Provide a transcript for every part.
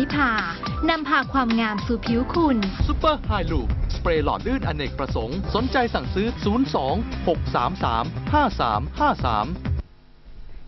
นิพานำพาความงามสู่ผิวคุณซูเปอร์ไฮลูปสเปรย์หลอดลื่นอเนกประสงค์ สนใจสั่งซื้อ 02 633 5353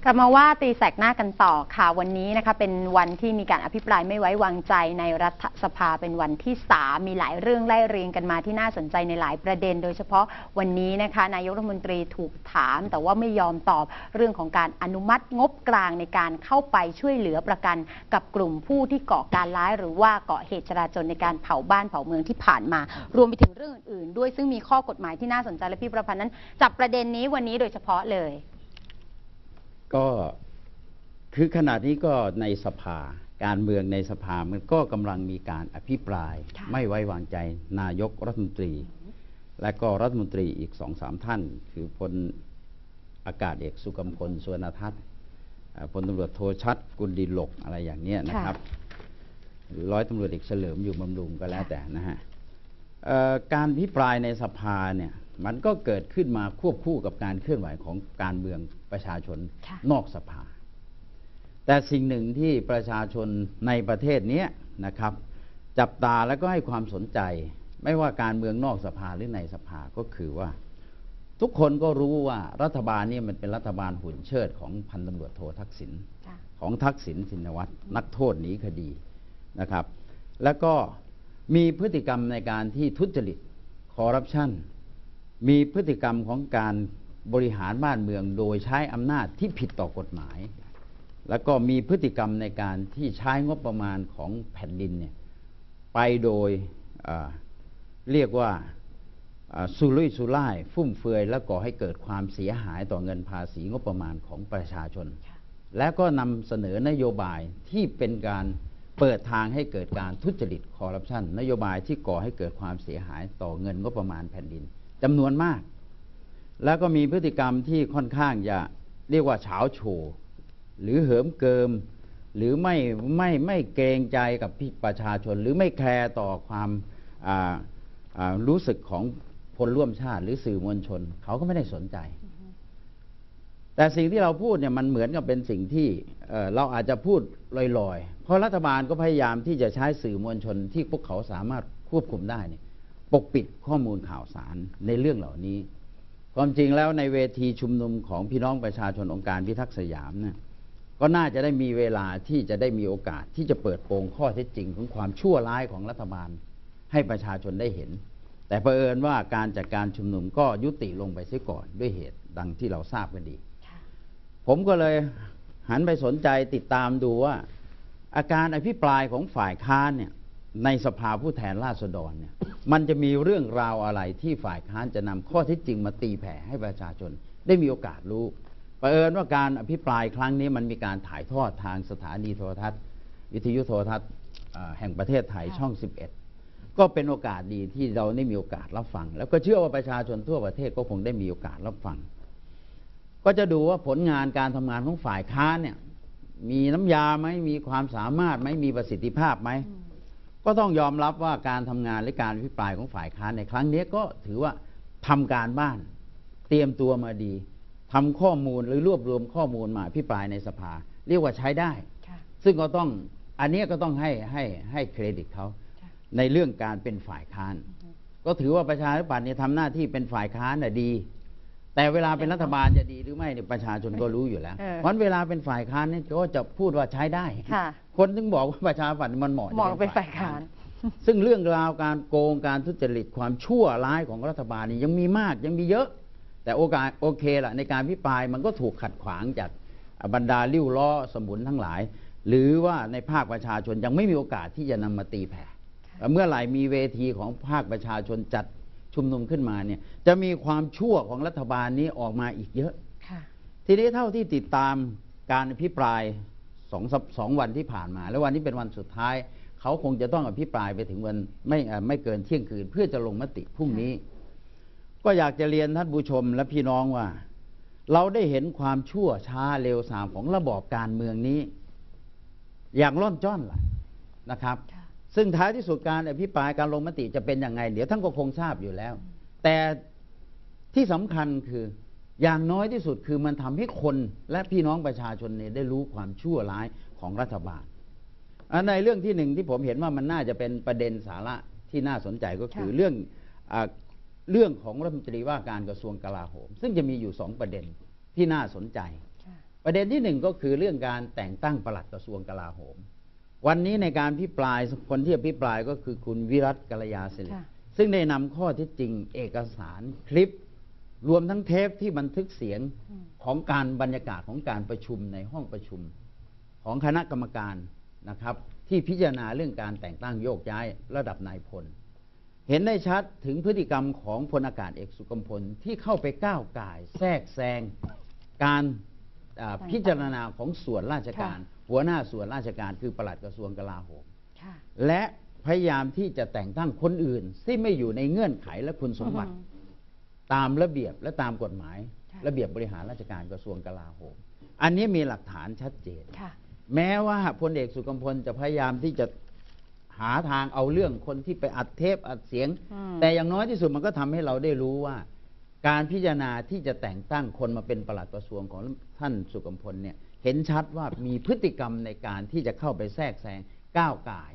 กลับมาว่าตีแสกหน้ากันต่อค่ะวันนี้นะคะเป็นวันที่มีการอภิปรายไม่ไว้วางใจในรัฐสภาเป็นวันที่ 3 มีหลายเรื่องไล่เรียงกันมาที่น่าสนใจในหลายประเด็น โดยเฉพาะวันนี้นะคะนายกรัฐมนตรีถูกถาม แต่ว่าไม่ยอมตอบเรื่องของการอนุมัติงบกลางในการเข้าไปช่วยเหลือประกัน กับกลุ่มผู้ที่ก่อการร้ายหรือว่าก่อเหตุจราจนในการเผาบ้านเผาเมืองที่ผ่านมา รวมไปถึงเรื่องอื่นๆ ด้วยซึ่งมีข้อกฎหมายที่น่าสนใจและพี่ประพันธ์นั้นจับประเด็นนี้วันนี้โดยเฉพาะเลย ก็คือขณะนี้ก็ในสภา การเมืองในสภามันก็กำลังมีการอภิปรายค่ะไม่ไว้วางใจนายกรัฐมนตรี และก็รัฐมนตรีอีกสองสามท่าน คือพลอากาศเอกสุกัมพลสวนทัศน์เอ่อพลตำรวจโทชัดกุลดิลกอะไรอย่างเนี้ยนะครับ หรือร้อยตำรวจเอกเฉลิมอยู่บำรุงก็แล้วแต่นะฮะเอ่อการพิปรายในสภาเนี่ยมันก็เกิดขึ้นมาควบคู่กับการเคลื่อนไหวของการเมือง ประชาชนค่ะนอกสภา แต่สิ่งหนึ่งที่ประชาชนในประเทศเนี้ยนะครับ จับตาแล้วก็ให้ความสนใจ ไม่ว่าการเมืองนอกสภาหรือในสภาก็คือว่า ทุกคนก็รู้ว่ารัฐบาลเนี้มันเป็นรัฐบาลหุ่นเชิดของพันตำรวจโททักษิณค่ะของทักษิณชินวัตรนักโทษหนีคดีนะครับ แล้วก็มีพฤติกรรมในการที่ทุจริตคอร์รัปชันมีพฤติกรรมของการ บริหารบ้านเมืองโดยใช้อำนาจที่ผิดต่อกฎหมาย แล้วก็มีพฤติกรรมในการที่ใช้งบประมาณของแผ่นดินเนี่ยไปโดยเรียกว่าสุรุ่ยสุร่ายฟุ่มเฟือย และก่อให้เกิดความเสียหายต่อเงินภาษีงบประมาณของประชาชน และก็นำเสนอนโยบายที่เป็นการเปิดทางให้เกิดการทุจริตคอร์รัปชันนโยบายที่ก่อให้เกิดความเสียหายต่อเงินงบประมาณแผ่นดินจำนวนมาก แล้วก็มีพฤติกรรมที่ค่อนข้างจะเรียกว่าเฉาโชหรือเหิมเกิม หรือไม่ไม่ไม่เกรงใจกับพี่ประชาชน หรือไม่แคร์ต่อความรู้สึกของพลร่วมชาติ หรือสื่อมวลชน เขาก็ไม่ได้สนใจ แต่สิ่งที่เราพูดเนี่ยมันเหมือนกับเป็นสิ่งที่เอ่อเราอาจจะพูดลอยๆ เพราะรัฐบาลก็พยายามที่จะใช้สื่อมวลชนที่พวกเขาสามารถควบคุมได้เนี่ยปกปิดข้อมูลข่าวสารในเรื่องเหล่านี้ ความจริงแล้วในเวทีชุมนุมของพี่น้องประชาชนองค์การพิทักษ์สยามเนี่ยก็น่าจะได้มีเวลาที่จะได้มีโอกาสที่จะเปิดโปงข้อเท็จจริงของความชั่วร้ายของรัฐบาล ให้ประชาชนได้เห็น แต่เผอิญว่าการจัดการชุมนุมก็ยุติลงไปเสียก่อนด้วยเหตุดังที่เราทราบกันดี ผมก็เลยหันไปสนใจติดตามดูว่า อาการอภิปรายของฝ่ายค้านเนี่ย ในสภาผู้แทนราษฎรเนี่ยมันจะมีเรื่องราวอะไรที่ฝ่ายค้านจะนำข้อเท็จจริงมาตีแผ่ให้ประชาชน ได้มีโอกาสรู้ประเผอิญว่าการอภิปรายครั้งนี้มันมีการถ่ายทอดทางสถานีโทรทัศน์ วิทยุโทรทัศน์เอ่อแห่งประเทศไทยค่ะช่อง 11 ก็เป็นโอกาสดีที่เราได้มีโอกาสรับฟัง แล้วก็เชื่อว่าประชาชนทั่วประเทศก็คงได้มีโอกาสรับฟัง ก็จะดูว่าผลงานการทำงานของฝ่ายค้านเนี่ยมีน้ำยาไหมมีความสามารถไหมมีประสิทธิภาพไหม ก็ต้องยอมรับว่าการทำงานและการอภิปรายของฝ่ายค้านในครั้งนี้ก็ถือว่าทำการบ้าน เตรียมตัวมาดีทำข้อมูลหรือรวบรวมข้อมูลมาอภิปรายในสภา เรียกว่าใช้ได้ค่ะซึ่งก็ต้องอันเนี้ยก็ต้องให้ให้ให้เครดิตเขาค่ะในเรื่องการเป็นฝ่ายค้าน ก็ถือว่าประชาธิปัตย์เนี่ยทำหน้าที่เป็นฝ่ายค้านน่ะดี แต่เวลาเป็นรัฐบาลจะดีหรือไม่เนี่ยประชาชนก็รู้อยู่แล้ว เออเพราะเวลาเป็นฝ่ายค้านเนี่ยก็จะพูดว่าใช้ได้ ค่ะ คนถึงบอกว่าประชาธิปัตย์มันเหมาะจะมองเป็นฝ่ายค้าน ซึ่งเรื่องราวการโกงการทุจริตความชั่วร้ายของรัฐบาลนี่ยังมีมากยังมีเยอะ แต่โอกาสโอเคละในการพิปรายมันก็ถูกขัดขวางจากบรรดาลิ้วล้อสมุนทั้งหลาย หรือว่าในภาคประชาชนยังไม่มีโอกาสที่จะนำมาตีแผ่แต่เมื่อไหร่มีเวทีของภาคประชาชนจัด ชุมนุมขึ้นมาเนี่ยจะมีความชั่วของรัฐบาลนี้ออกมาอีกเยอะค่ะทีนี้เท่าที่ติดตามการอภิปรายสองสัปสองวันที่ผ่านมา แล้ววันนี้เป็นวันสุดท้าย เขาคงจะต้องอภิปรายไปถึงวันไม่เอ่อไม่เกินเที่ยงคืน เพื่อจะลงมติพรุ่งนี้ ก็อยากจะเรียนท่านผู้ชมและพี่น้องว่า เราได้เห็นความชั่วช้าเร็วสามของระบอบการเมืองนี้ อย่างร่อนจ้อนล่ะนะครับค่ะ ซึ่งท้ายที่สุดการอภิปรายการลงมติจะเป็นยังไง เดี๋ยวท่านก็คงทราบอยู่แล้ว แต่ที่สำคัญคืออย่างน้อยที่สุดคือมันทำให้คนและพี่น้องประชาชนเนี่ยได้รู้ความชั่วร้ายของรัฐบาลอ่าในเรื่องที่หนึ่งที่ผมเห็นว่ามันน่าจะเป็นประเด็นสาระที่น่าสนใจก็คือค่ะเรื่องอาเรื่องของรัฐมนตรีว่าการกระทรวงกลาโหม ซึ่งจะมีอยู่สองประเด็นที่น่าสนใจค่ะประเด็นที่หนึ่งก็คือเรื่องการแต่งตั้งปลัดกระทรวงกลาโหม วันนี้ในการพิปรายคนที่อภิปรายก็คือคุณวิรัตกัลยาศิริค่ะซึ่งได้นำข้อเที่จริงเอกสารคลิป รวมทั้งเทปที่บันทึกเสียงอืมของการบรรยากาศของการประชุมในห้องประชุม ของคณะกรรมการนะครับ ที่พิจารณาเรื่องการแต่งตั้งโยกย้ายระดับนายพล เห็นได้ชัดถึงพฤติกรรมของพลอากาศเอกสุกมพลที่เข้าไปก้าวก่ายแทรกแซงการอ่าแต่งตั้งพิจารณาของส่วนราชการค่ะ หัวหน้าส่วนราชการคือปลัดกระทรวงกลาโหมค่ะและพยายามที่จะแต่งตั้งคนอื่นที่ไม่อยู่ในเงื่อนไขและคุณสมบัติอือฮึตามระเบียบและตามกฎหมายค่ะระเบียบบริหารราชการกระทรวงกลาโหม อันนี้มีหลักฐานชัดเจนค่ะแม้ว่าพลเอกสุกมพลจะพยายามที่จะหาทางเอาเรื่องคนที่ไปอัดเทปอัดเสียงอืมแต่อย่างน้อยที่สุดมันก็ทำให้เราได้รู้ว่า การพิจารณาที่จะแต่งตั้งคนมาเป็นประหลัดกระทรวงของท่านสุกัมพลเนี่ยเห็นชัดว่ามีพฤติกรรมในการที่จะเข้าไปแทรกแซงก้าวก่าย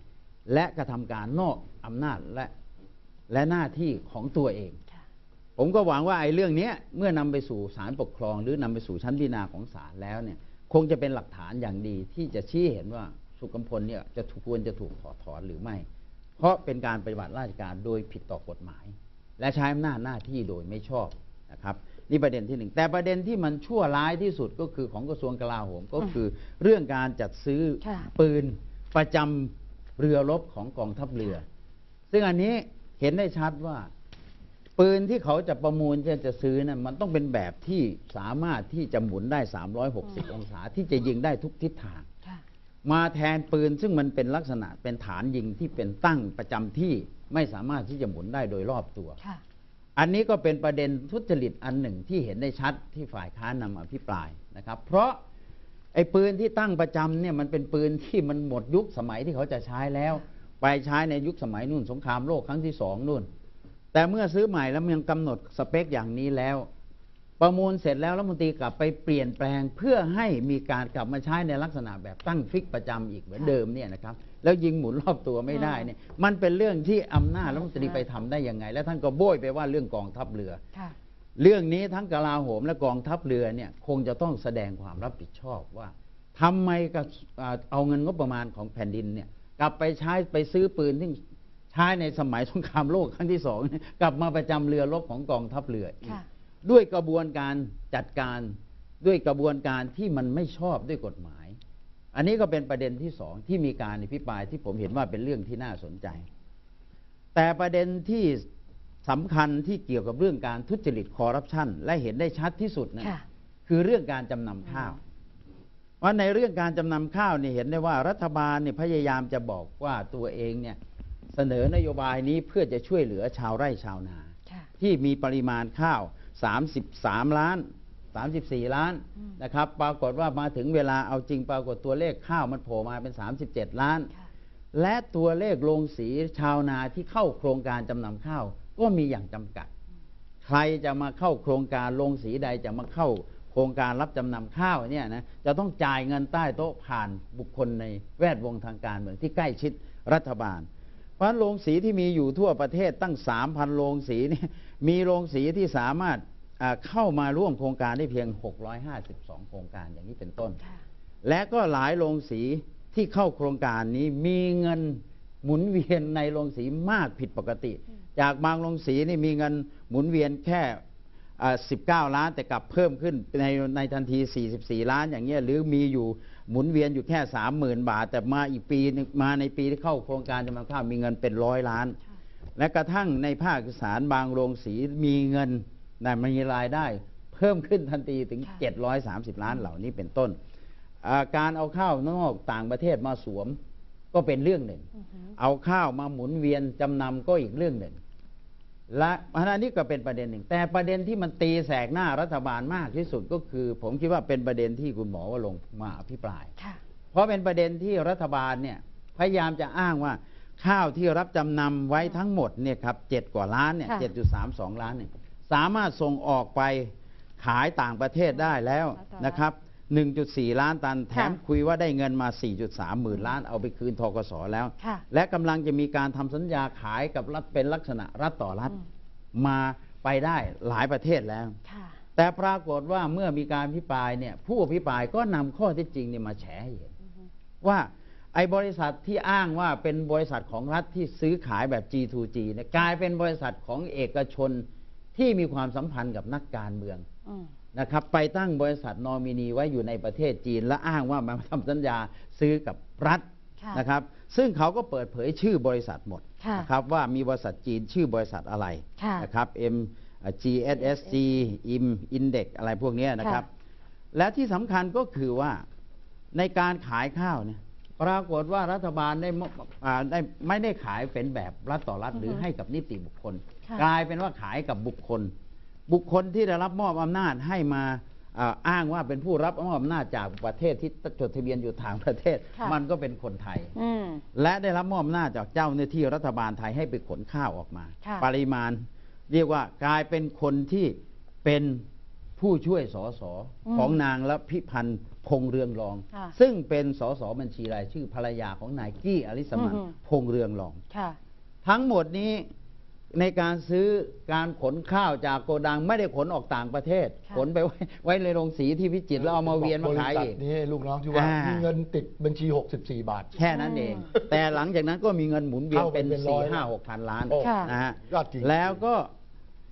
และกระทำการนอกอำนาจและและหน้าที่ของตัวเอง ผมก็หวังว่าไอ้เรื่องนี้เมื่อนำไปสู่ศาลปกครอง หรือนำไปสู่ชั้นพิจารณาของศาลแล้วเนี่ยคงจะเป็นหลักฐานอย่างดีที่จะชี้เห็นว่าสุกัมพลเนี่ยจะควรจะถูกถอดถอนหรือไม่ เพราะเป็นการปฏิบัติราชการโดยผิดต่อกฎหมาย และใช้อำนาจหน้าที่โดยไม่ชอบนะครับนี่ประเด็นที่หนึ่งแต่ประเด็นที่มันชั่วร้ายที่สุดก็คือของกระทรวงกลาโหมก็คือเรื่องการจัดซื้อค่ะปืนประจำเรือรบของกองทัพเรือ ซึ่งอันนี้เห็นได้ชัดว่า ปืนที่เขาจะประมูลจะจะซื้อนะมันต้องเป็นแบบที่สามารถที่จะหมุนได้ 360 องศาที่จะยิงได้ทุกทิศทางค่ะมาแทนปืนซึ่งมันเป็นลักษณะเป็นฐานยิงที่เป็นตั้งประจำที่ ไม่สามารถที่จะหมุนได้โดยรอบตัวค่ะอันนี้ก็เป็นประเด็นทุจริตอันหนึ่งที่เห็นได้ชัดที่ฝ่ายค้านนำอภิปรายนะครับ เพราะไอ้ปืนที่ตั้งประจำเนี่ยมันเป็นปืนที่มันหมดยุคสมัยที่เขาจะใช้แล้ว ไปใช้ในยุคสมัยนู่นสงครามโลกครั้งที่สองนู่น แต่เมื่อซื้อใหม่แล้วมันยังกำหนดสเปคอย่างนี้แล้ว ประมูลเสร็จแล้วรัฐมนตรีกลับไปเปลี่ยนแปลงเพื่อให้มีการกลับมาใช้ในลักษณะแบบตั้งฟิกประจำอีกเหมือนเดิมเนี่ยนะครับ แล้วยิงหมุนรอบตัวไม่ได้เนี่ยมันเป็นเรื่องที่อำนาจรัฐมนตรีไปทำได้ยังไง แล้วท่านก็โบยไปว่าเรื่องกองทัพเรือค่ะเรื่องนี้ทั้งกลาโหมและกองทัพเรือเนี่ยคงจะต้องแสดงความรับผิดชอบว่าทำไมกับอ่าเอาเงินงบประมาณของแผ่นดินเนี่ยกลับไปใช้ไปซื้อปืนที่ใช้ในสมัยสงครามโลกครั้งที่สองเนี่ยกลับมาประจำเรือรบของกองทัพเรืออีกค่ะด้วยกระบวนการจัดการด้วยกระบวนการที่มันไม่ชอบด้วยกฎหมาย อันนี้ก็เป็นประเด็นที่สองที่มีการอภิปรายที่ผมเห็นว่าเป็นเรื่องที่น่าสนใจ แต่ประเด็นที่สำคัญที่เกี่ยวกับเรื่องการทุจริตคอร์รัปชันและเห็นได้ชัดที่สุดนะค่ะคือเรื่องการจำนำข้าวว่าในเรื่องการจำนำข้าวเนี่ยเห็นได้ว่ารัฐบาลเนี่ยพยายามจะบอกว่าตัวเองเนี่ยเสนอนโยบายนี้เพื่อจะช่วยเหลือชาวไร่ชาวนาค่ะที่มีปริมาณข้าว 33 ล้าน 34 ล้านอืมนะครับปรากฏว่ามาถึงเวลาเอาจริงปรากฏตัวเลขข้าวมันโผล่มาเป็น 37 ล้านค่ะและตัวเลขโรงสีชาวนาที่เข้าโครงการจำนำข้าวก็มีอย่างจำกัด ใครจะมาเข้าโครงการโรงสีใดจะมาเข้าโครงการรับจำนำข้าวเนี่ยนะจะต้องจ่ายเงินใต้โต๊ะผ่านบุคคลในแวดวงทางการเมืองที่ใกล้ชิดรัฐบาลเพราะฉะนั้นโรงสีที่มีอยู่ทั่วประเทศตั้ง 3,000 โรงสีเนี่ยมีโรงสีที่สามารถอ่า เข้ามาร่วมโครงการได้เพียง 652 โครงการอย่างนี้เป็นต้นค่ะและก็หลายโรงสีที่เข้าโครงการนี้มีเงินหมุนเวียนในโรงสีมากผิดปกติ จากบางโรงสีนี่มีเงินหมุนเวียนแค่อ่า19 ล้านแต่กลับเพิ่มขึ้นในในทันที 44 ล้านอย่างเงี้ยหรือมีอยู่หมุนเวียนอยู่แค่ 30,000 บาท แต่มาอีกปีหนึ่งมาในปีที่เข้าโครงการจำนำข้าวมีเงินเป็นร้อยล้าน และกระทั่งในภาคอีสารบางโรงสีมีเงิน นะมีรายได้เพิ่มขึ้นทันทีถึงค่ะ730 ล้านเหล่านี้เป็นต้นอ่าการเอาข้าวนอกต่างประเทศมาสวมก็เป็นเรื่องหนึ่งอือฮึเอาข้าวมาหมุนเวียนจำนำก็อีกเรื่องหนึ่ง และอันนี้ก็เป็นประเด็นหนึ่ง แต่ประเด็นที่มันตีแสกหน้ารัฐบาลมากที่สุดก็คือ ผมคิดว่าเป็นประเด็นที่คุณหมอว่าลงค์มาอภิปรายค่ะเพราะเป็นประเด็นที่รัฐบาลเนี่ยพยายามจะอ้างว่าข้าวที่รับจำนำไว้ทั้งหมดเนี่ยครับเจ็ดกว่าล้านเนี่ยค่ะเจ็ดจุดสามสองล้านเนี่ย สามารถส่งออกไปขายต่างประเทศได้แล้วนะครับ 1.4 ล้านตันแถมค่ะคุยว่าได้เงินมา 4.3 หมื่นล้านเอาไปคืนทกสแล้วค่ะและกำลังจะมีการทำสัญญาขายกับรัฐเป็นลักษณะรัฐต่อรัฐอืมมาไปได้หลายประเทศแล้วค่ะแต่ปรากฏว่าเมื่อมีการพิปรายเนี่ยผู้อภิปรายก็นำข้อเท็จจริงเนี่ยมาแฉให้เห็นว่าไอ้บริษัทที่อ้างว่าเป็นบริษัทของรัฐที่ซื้อขายแบบ G2G เนี่ยกลายเป็นบริษัทของเอกชน ที่มีความสัมพันธ์กับนักการเมืองอืมนะครับ ไปตั้งบริษัทนอมินีไว้อยู่ในประเทศจีน และอ้างว่ามาทำสัญญาซื้อกับรัฐค่ะนะครับ ซึ่งเขาก็เปิดเผยชื่อบริษัทหมดค่ะนะครับว่ามีบริษัทจีนชื่อบริษัทอะไรค่ะนะครับ M GSSG IM Index อะไรพวกเนี้ยนะครับ และที่สำคัญก็คือว่าในการขายข้าวเนี่ยปรากฏว่ารัฐบาลได้มอบอ่าได้ไม่ได้ขายเป็นแบบรัฐต่อรัฐอือฮึหรือให้กับนิติบุคคลค่ะ กลายเป็นว่าขายกับบุคคล บุคคลที่ได้รับมอบอำนาจให้มาอ่าอ้างว่าเป็นผู้รับมอบอำนาจจากประเทศที่จดทะเบียนอยู่ต่างประเทศค่ะมันก็เป็นคนไทยอืมและได้รับมอบอำนาจจากเจ้าหน้าที่รัฐบาลไทยให้ไปขนข้าวออกมาค่ะปริมาณ เรียกว่ากลายเป็นคนที่เป็นผู้ช่วยสอสออืมของนางละพิพันธ์พงษ์เรืองรองค่ะซึ่งเป็นสสบัญชีรายชื่อภรรยาของนายกี้อลิสมันอืมพงษ์เรืองรองค่ะทั้งหมดนี้ ในการซื้อการขนข้าวจากโกดังไม่ได้ขนออกต่างประเทศค่ะขนไปไว้ไว้ในโรงสีที่พิจิตรแล้วเอามาเวียนมาขายบริษัทอีกนี้ให้ลูกน้องที่ว่าอ่ามีมีเงินติดบัญชี 64 บาท แค่นั้นเอง แต่หลังจากนั้นก็มีเงินหมุนเวียนเข้าไปเป็นเป็นร้สี่อยห้าล้านหกพันล้านโอ้ค่ะนะฮะยอดจริงแล้วก็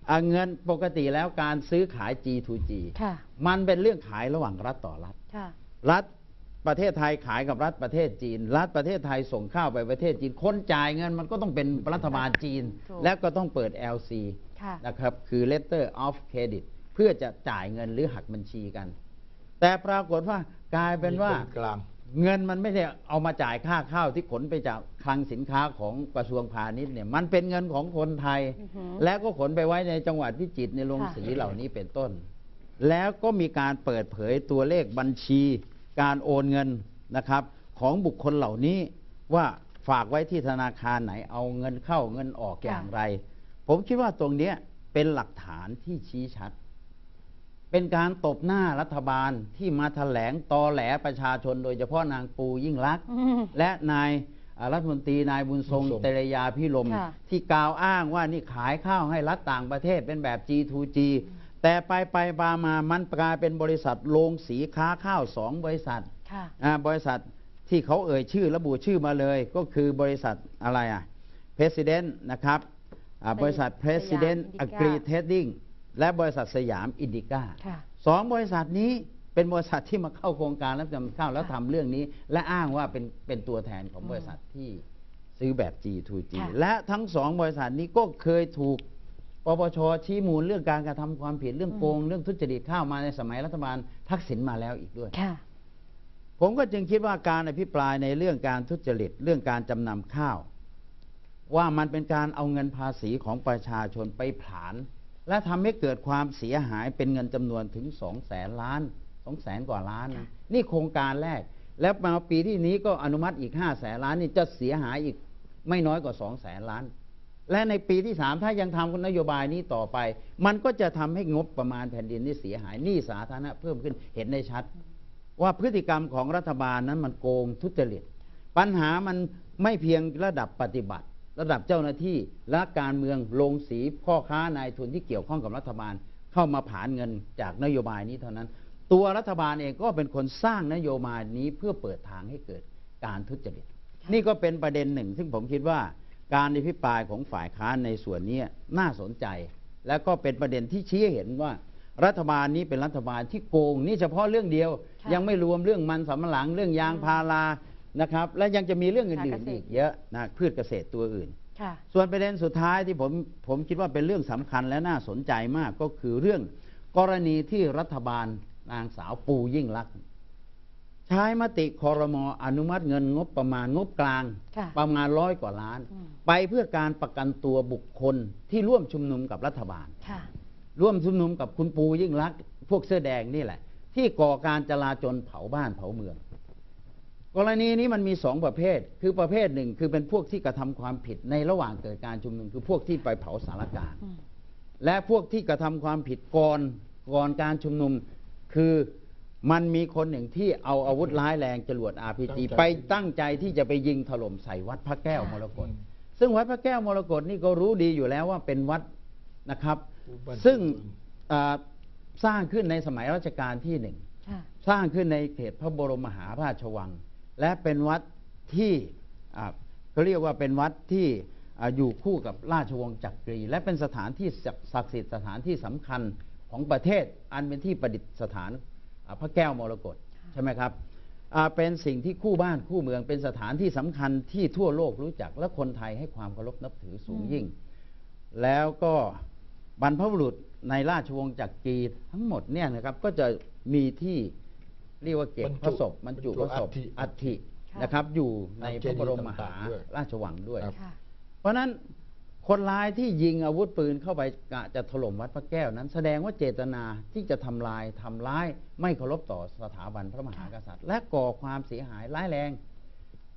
อ่าเงินปกติแล้วการซื้อขาย G2G ค่ะมันเป็นเรื่องขายระหว่างรัฐต่อรัฐค่ะรัฐ ประเทศไทยขายกับรัฐประเทศจีน รัฐประเทศไทยส่งข้าวไปประเทศจีน คนจ่ายเงินมันก็ต้องเป็นรัฐบาลจีนถูกแล้วก็ต้องเปิด LC ค่ะนะครับ คือ letter of credit เพื่อจะจ่ายเงินหรือหักบัญชีกัน แต่ปรากฏว่ากลายเป็นว่ามีคกลางเงินมันไม่ได้เอามาจ่ายค่าข้าวที่ขนไปจากคลังสินค้าของกระทรวงพาณิชย์เนี่ยมันเป็นเงินของคนไทยอือฮึแล้วก็ขนไปไว้ในจังหวัดพิจิตรในโรงค่ะสีเหล่านี้เป็นต้น แล้วก็มีการเปิดเผยตัวเลขบัญชี การโอนเงินนะครับ ของบุคคลเหล่านี้ว่าฝากไว้ที่ธนาคารไหนเอาเงินเข้าเงินออกอย่างไร ผมคิดว่าตรงเนี้ยเป็นหลักฐานที่ชี้ชัด เป็นการตบหน้ารัฐบาลที่มาแถลงตอแหลประชาชนโดยเฉพาะนางปูยิ่งลักษณ์อืมและนายอ่ารัฐมนตรีนายบุญทรงบุญทรงเตรยาพิรมค่ะที่กล่าวอ้างว่านี่ขายข้าวให้รัฐต่างประเทศเป็นแบบ G2G แต่ไปไปๆมามามันกลายเป็นบริษัทโรงสีค้าข้าวสองบริษัทค่ะอ่าบริษัทที่เขาเอ่ยชื่อระบุชื่อมาเลยก็คือบริษัทอะไรอะ President นะครับอ่าบริษัท President สยาม Agri Indica Trading และบริษัทสยามอินดิก้าค่ะสองบริษัทนี้เป็นบริษัทที่มาเข้าโครงการรับจำข้าวแล้วทำเรื่องนี้ และอ้างว่าเป็นเป็นตัวแทนของบริษัทที่ซื้อแบบ G2G ค่ะและทั้งสองบริษัทนี้ก็เคยถูก ปปชชี้มูลเรื่องการกระทำความผิดเรื่องโกงเรื่องทุจริตข้าวมาในสมัยรัฐบาลทักษิณมาแล้วอีกด้วยค่ะผมก็จึงคิดว่าการอภิปรายในเรื่องการทุจริตเรื่องการจำนำข้าว ว่ามันเป็นการเอาเงินภาษีของประชาชนไปผลาญและทำให้เกิดความเสียหายเป็นเงินจำนวนถึงสองแสนล้านสองแสนกว่าล้านนะนี่โครงการแรก แล้วมาปีที่นี้ก็อนุมัติอีกห้าแสนล้านนี่จะเสียหายอีกไม่น้อยกว่าสองแสนล้าน และในปีที่สามถ้ายังทำนโยบายนี้ต่อไป มันก็จะทำให้งบประมาณแผ่นดินนี่เสียหายหนี้สาธารณะเพิ่มขึ้นเห็นได้ชัด ว่าพฤติกรรมของรัฐบาลนั้นมันโกงทุจริตปัญหามันไม่เพียงระดับปฏิบัติ ระดับเจ้าหน้าที่และการเมืองลงสีพ่อค้านายทุนที่เกี่ยวข้องกับรัฐบาลเข้ามาผานเงินจากนโยบายนี้เท่านั้น ตัวรัฐบาลเองก็เป็นคนสร้างนโยบายนี้เพื่อเปิดทางให้เกิดการทุจริต นี่ก็เป็นประเด็นหนึ่ง ซึ่งผมคิดว่า การอภิปรายของฝ่ายค้านในส่วนนี้น่าสนใจ และก็เป็นประเด็นที่ชี้ให้เห็นว่า รัฐบาลนี้เป็นรัฐบาลที่โกงนี่เฉพาะเรื่องเดียวค่ะยังไม่รวมเรื่องมันสำปะหลังเรื่องยางพารานะครับ และยังจะมีเรื่องอื่นๆอีกเยอะนะพืชเกษตรตัวอื่นค่ะส่วนประเด็นสุดท้ายที่ผมผมคิดว่าเป็นเรื่องสำคัญและน่าสนใจมากก็คือเรื่องกรณีที่รัฐบาลนางสาวปูยิ่งลักษณ์ ใช้มติคอรมออนุมัติเงินงบประมาณงบกลางค่ะประมาณร้อยกว่าล้านอืมไปเพื่อการประกันตัวบุคคลที่ร่วมชุมนุมกับรัฐบาลค่ะร่วมชุมนุมกับคุณปูยิ่งลักษณ์พวกเสื้อแดงนี่แหละ ที่ก่อการจลาจลเผาบ้านเผาเมือง กรณีนี้มันมีสองประเภท คือประเภทหนึ่งคือเป็นพวกที่กระทำความผิดในระหว่างเกิดการชุมนุม คือพวกที่ไปเผาสารกลารอืมและพวกที่กระทำความผิดก่อนก่อนการชุมนุมคือ มันมีคนหนึ่งที่เอาอาวุธร้ายแรงจรวด RPG ตั้งใจไปตั้งใจที่จะไปยิงถล่มใส่วัดพระแก้วค่ะมรกตอืมซึ่งวัดพระแก้วมรกตนี่ก็รู้ดีอยู่แล้วว่าเป็นวัดนะครับบ้านซึ่งอืมอ่าสร้างขึ้นในสมัยรัชกาลที่หนึ่งค่ะสร้างขึ้นในเขตพระบรมมหาราชวัง และเป็นวัดที่อ่าเขาเรียกว่าเป็นวัดที่อ่าอยู่คู่กับราชวงศ์จักรี และเป็นสถานที่ศักศักดิ์สิทธิ์สถานที่สำคัญของประเทศอันเป็นที่ประดิษฐานอ่า พระแก้วมรกตใช่ไหมครับอ่าเป็นสิ่งที่คู่บ้านคู่เมืองเป็นสถานที่สำคัญที่ทั่วโลกรู้จัก และคนไทยให้ความเคารพนับถือสูงยิ่ง แล้วก็บรรพบุรุษในราชวงศ์จักรีทั้งหมดเนี่ยนะครับก็จะมีที่เรียกว่าเก็บบรรจุพระศพบรรจุพระศพบรรจุอัอัฐิฐินะครับ อยู่ในตามพเจระดีย์บรมมหาต่างๆด้วยราชวังด้วยครับค่ะเพราะฉะนั้น คนร้ายที่ยิงอาวุธปืนเข้าไปกะจะถล่มวัดพระแก้วนั้น แสดงว่าเจตนาที่จะทำลายทำร้ายไม่เคารพต่อสถาบันพระมหากษัตริย์ และก่อความเสียหายร้ายแรง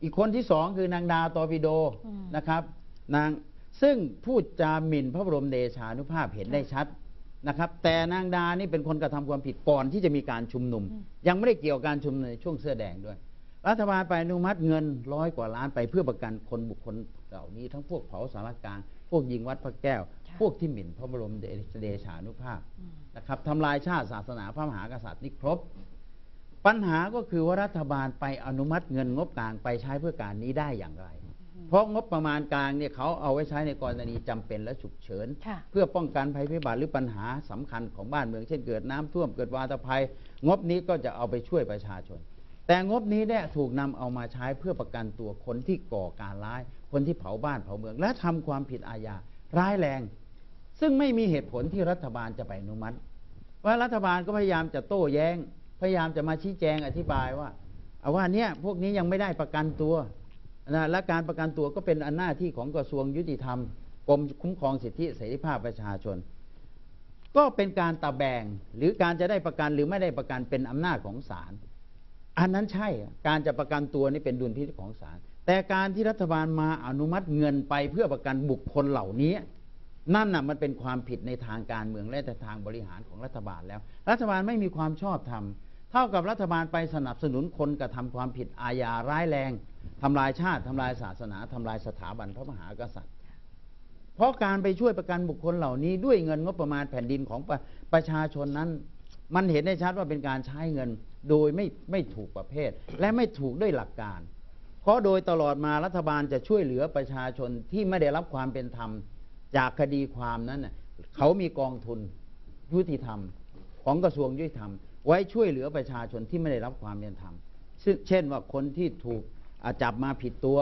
อีกคนที่สองคือนางดาตอปิโดนะครับ นางซึ่งพูดจาหมิ่นพระบรมเดชานุภาพเห็นได้ชัดนะครับ แต่นางดานี่เป็นคนกระทำความผิดก่อนที่จะมีการชุมนุม ยังไม่ได้เกี่ยวกับการชุมนุมในช่วงเสื้อแดงด้วย รัฐบาลไปอนุมัติเงินร้อยกว่าล้านไปเพื่อประกันคนบุคคลเหล่านี้ทั้งพวกเผาสารกลาง พวกยิงวัดพระแก้วค่ะพวกที่หมิ่นพระบรมเดเดชานุภาพอืมนะครับทำลายชาติศาสนาพระมหากษัตริย์นี่ครบ ปัญหาก็คือว่ารัฐบาลไปอนุมัติเงินงบกลางไปใช้เพื่อการนี้ได้อย่างไร เพราะงบประมาณกลางเนี่ยเขาเอาไว้ใช้ในกรณีจำเป็นและฉุกเฉินค่ะเพื่อป้องกันภัยพิบัติหรือปัญหาสำคัญของบ้านเมือง เช่นเกิดน้ำท่วมเกิดวาตภัย งบนี้ก็จะเอาไปช่วยประชาชน แต่งบนี้เนี่ยถูกนำเอามาใช้เพื่อประกันตัวคนที่ก่อการร้าย คนที่เผาบ้านเผาเมือง และทำความผิดอาญาร้ายแรง ซึ่งไม่มีเหตุผลที่รัฐบาลจะไปอนุมัติ ว่ารัฐบาลก็พยายามจะโต้แย้ง พยายามจะมาชี้แจงอธิบายว่าเอาว่าเนี่ยพวกนี้ยังไม่ได้ประกันตัวนะและการประกันตัวก็เป็นอันหน้าที่ของกระทรวงยุติธรรมกรมคุ้มครองสิทธิเสรีภาพประชาชน ก็เป็นการตะแบงหรือการจะได้ประกันหรือไม่ได้ประกันเป็นอำนาจของศาล อันนั้นใช่การจะประกันตัวนี่เป็นดุลพินิจของศาลแต่การที่รัฐบาลมาอนุมัติเงินไปเพื่อประกันบุคคลเหล่านี้ นั่นน่ะมันเป็นความผิดในทางการเมืองและในทางบริหารของรัฐบาลแล้ว รัฐบาลไม่มีความชอบธรรมเท่ากับรัฐบาลไปสนับสนุนคนกระทำความผิดอาญาร้ายแรงทำลายชาติทำลายศาสนาทำลายสถาบันพระมหากษัตริย์ เพราะการไปช่วยประกันบุคคลเหล่านี้ด้วยเงินงบประมาณแผ่นดินของประประชาชนนั้น มันเห็นได้ชัดว่าเป็นการใช้เงิน โดยไม่ไม่ถูกประเภท และไม่ถูกด้วยหลักการ เพราะโดยตลอดมารัฐบาลจะช่วยเหลือประชาชนที่ไม่ได้รับความเป็นธรรม จากคดีความนั้นเขามีกองทุนยุติธรรมของกระทรวงยุติธรรม ไว้ช่วยเหลือประชาชนที่ไม่ได้รับความเป็นธรรมเช่นว่าคนที่ถูกอจับมาผิดตัว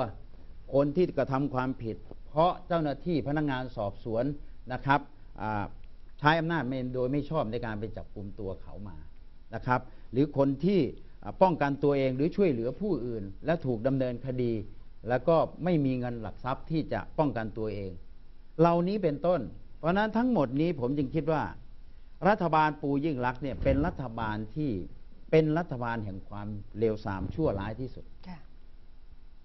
คนที่กระทำความผิด เพราะเจ้าหน้าที่พนักงานสอบสวนนะครับใช้อำนาจไม่โดยไม่ชอบในการไปจับกลุ่มตัวเขามา นะครับ หรือคนที่อ่าป้องกันตัวเองหรือช่วยเหลือผู้อื่น และถูกดำเนินคดี แล้วก็ไม่มีเงินหลักทรัพย์ที่จะป้องกันตัวเอง เหล่านี้เป็นต้น เพราะฉะนั้นทั้งหมดนี้ผมจึงคิดว่า รัฐบาลปูยิ่งรักษณ์เนี่ยเป็นรัฐบาลที่เป็นรัฐบาลแห่งความเลวทรามชั่วร้ายที่สุดค่ะ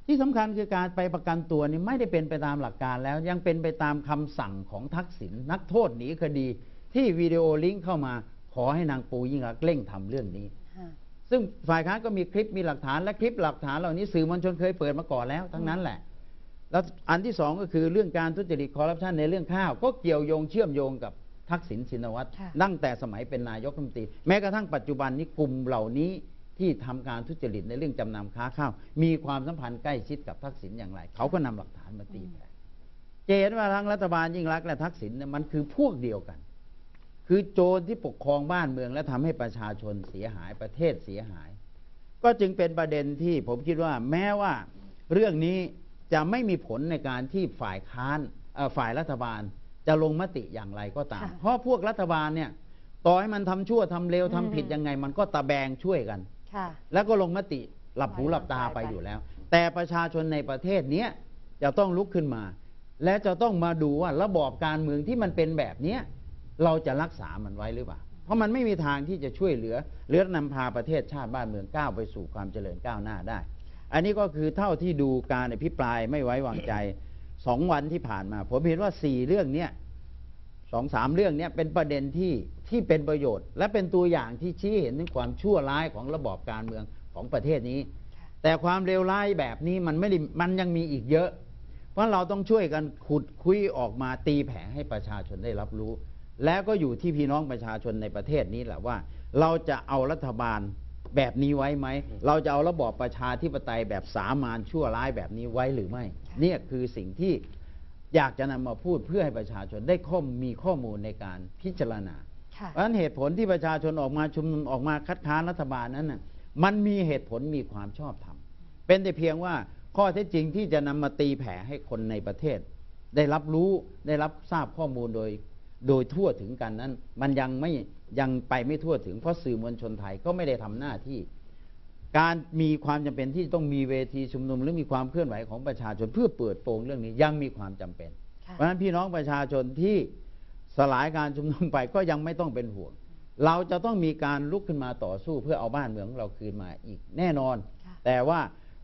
ที่สำคัญคือการไปประกันตัวนี่ไม่ได้เป็นไปตามหลักการแล้ว ยังเป็นไปตามคำสั่งของทักษิณนักโทษหนีคดีที่วิดีโอลิงก์เข้ามา ขอให้นางปูยิ่งรักษณ์เร่งทำเรื่องนี้ค่ะซึ่งฝ่ายค้านก็มีคลิปมีหลักฐานและคลิปหลักฐานเหล่านี้สื่อมวลชนเคยเปิดมาก่อนแล้วทั้งนั้นแหละ แล้วอันที่สองก็คือเรื่องการทุจริตคอร์รัปชันในเรื่องข้าว ก็เกี่ยวโยงเชื่อมโยงกับทักษิณชินวัตรค่ะตั้งแต่สมัยเป็นนายกรัฐมนตรี แม้กระทั่งปัจจุบันนี้กลุ่มเหล่านี้ที่ทำการทุจริตในเรื่องจำนำค้าข้าว มีความสัมพันธ์ใกล้ชิดกับทักษิณอย่างไร เขาก็นำหลักฐานมาตีแผ่จะเห็นว่าทั้งรัฐบาลยิ่งรักษณ์และทักษิณเนี่ยมันคือพวกเดียวกัน คือโจรที่ปกครองบ้านเมืองและทำให้ประชาชนเสียหายประเทศเสียหาย ก็จึงเป็นประเด็นที่ผมคิดว่าแม้ว่าเรื่องนี้จะไม่มีผลในการที่ฝ่ายค้านเอ่อฝ่ายรัฐบาลจะลงมติอย่างไรก็ตามค่ะเพราะพวกรัฐบาลเนี่ยต่อให้มันทำชั่วทำเลวทำผิดอืมยังไง มันก็ตะแบงช่วยกันค่ะแล้วก็ลงมติหลับหูหลับตาไปอยู่แล้ว แต่ประชาชนในประเทศเนี้ยจะต้องลุกขึ้นมา และจะต้องมาดูว่าระบอบการเมืองที่มันเป็นแบบเนี้ย เราจะรักษามันไว้หรือเปล่า เพราะมันไม่มีทางที่จะช่วยเหลือหรือนำพาประเทศชาติบ้านเมืองก้าวไปสู่ความเจริญก้าวหน้าได้ อันนี้ก็คือเท่าที่ดูการอภิปรายไม่ไว้วางใจสองวันที่ผ่านมา ผมเห็นว่าสี่เรื่องเนี้ยสองสามเรื่องเนี้ยเป็นประเด็นที่ที่เป็นประโยชน์ และเป็นตัวอย่างที่ชี้เห็นถึงความชั่วร้ายของระบอบการเมืองของประเทศนี้ แต่ความเลวร้ายแบบนี้มันไม่ได้มันยังมีอีกเยอะ เพราะเราต้องช่วยกันขุดคุยออกมาตีแผ่ให้ประชาชนได้รับรู้ แล้วก็อยู่ที่พี่น้องประชาชนในประเทศนี้แหละว่า เราจะเอารัฐบาลแบบนี้ไว้ไหม เราจะเอาระบอบประชาธิปไตยแบบสามานชั่วร้ายแบบนี้ไว้หรือไม่ เนี่ยคือสิ่งที่อยากจะนำมาพูดเพื่อให้ประชาชนได้ข้อมมีข้อมูลในการพิจารณาค่ะเพราะฉะนั้นเหตุผลที่ประชาชนออกมาชุมนุมออกมาคัดค้านรัฐบาลนั้นน่ะมันมีเหตุผลมีความชอบธรรมเป็นแต่เพียงว่าข้อเท็จจริงที่จะนำมาตีแผ่ให้คนในประเทศ ได้รับรู้ได้รับทราบข้อมูลโดย โดยทั่วถึงกันนั้น มันยังไม่ยังไปไม่ทั่วถึงเพราะสื่อมวลชนไทยก็ไม่ได้ทำหน้าที่ การมีความจำเป็นที่ต้องมีเวทีชุมนุมหรือมีความเคลื่อนไหวของประชาชนเพื่อเปิดโปงเรื่องนี้ยังมีความจำเป็นค่ะเพราะฉะนั้นพี่น้องประชาชนที่สลายการชุมนุมไปก็ยังไม่ต้องเป็นห่วง เราจะต้องมีการลุกขึ้นมาต่อสู้เพื่อเอาบ้านเมืองของเราคืนมาอีกแน่นอนค่ะแต่ว่า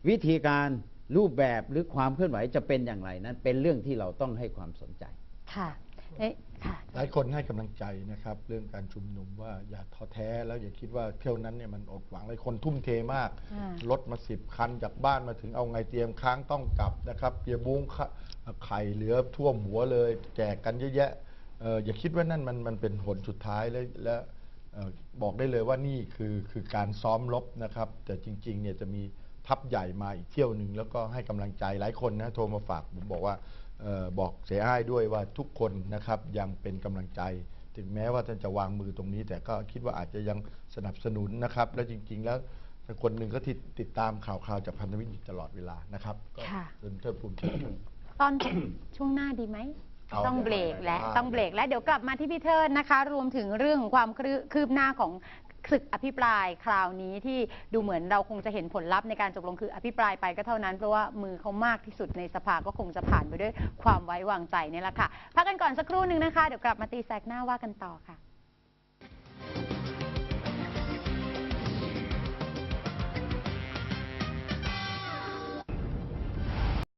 วิธีการรูปแบบหรือความเคลื่อนไหวจะเป็นอย่างไรนั้น เป็นเรื่องที่เราต้องให้ความสนใจ ค่ะเอ๊ะค่ะ หลายคนให้กำลังใจนะครับ เรื่องการชุมนุมว่าอย่าท้อแท้แล้วอย่าคิดว่าเที่ยวนั้นเนี่ยมันอดหวังหลายคนทุ่มเทมากอ่ารถมาสิบคันจากบ้านมาถึงเอาไงเตรียมค้างต้องกลับนะครับเตรียมมุ้งขะไข่เหลือท่วมหัวเลย แจกกันเยอะแยะเอ่ออย่าคิดว่านั่นมันมันเป็นผลสุดท้ายและและเอ่อบอกได้เลยว่านี่คือคือการซ้อมรบนะครับ แต่จริงๆเนี่ยจะมีทัพใหญ่มาอีกเที่ยวหนึ่งแล้วก็ให้กำลังใจหลายคนนะโทรมาฝากผมบอกว่าเออ บอกเสียอ้ายด้วยว่าทุกคนนะครับยังเป็นกำลังใจ ถึงแม้ว่าท่านจะวางมือตรงนี้ แต่ก็คิดว่าอาจจะยังสนับสนุนนะครับ และจริง ๆ แล้วคนหนึ่งก็ที่ติดตามข่าวคราวจากพันธมิตรอยู่ตลอดเวลานะครับก็ค่ะเป็นเทิดภูมิใจตอนช่วงหน้าดีไหมเอาต้องเบรกและเอาต้องเบรกและเดี๋ยวกลับมาที่พี่เทิดนะคะ รวมถึงเรื่องของความคืบคืบหน้าของ ศึกอภิปรายคราวนี้ที่ดูเหมือนเราคงจะเห็นผลลัพธ์ในการจบลงคืออภิปรายไปก็เท่านั้น เพราะว่ามือเขามากที่สุดในสภาก็คงจะผ่านไปด้วยความไว้วางใจนี่แหละค่ะพักกันก่อนสักครู่หนึ่งนะคะเดี๋ยวกลับมาตีแสกหน้าว่ากันต่อค่ะ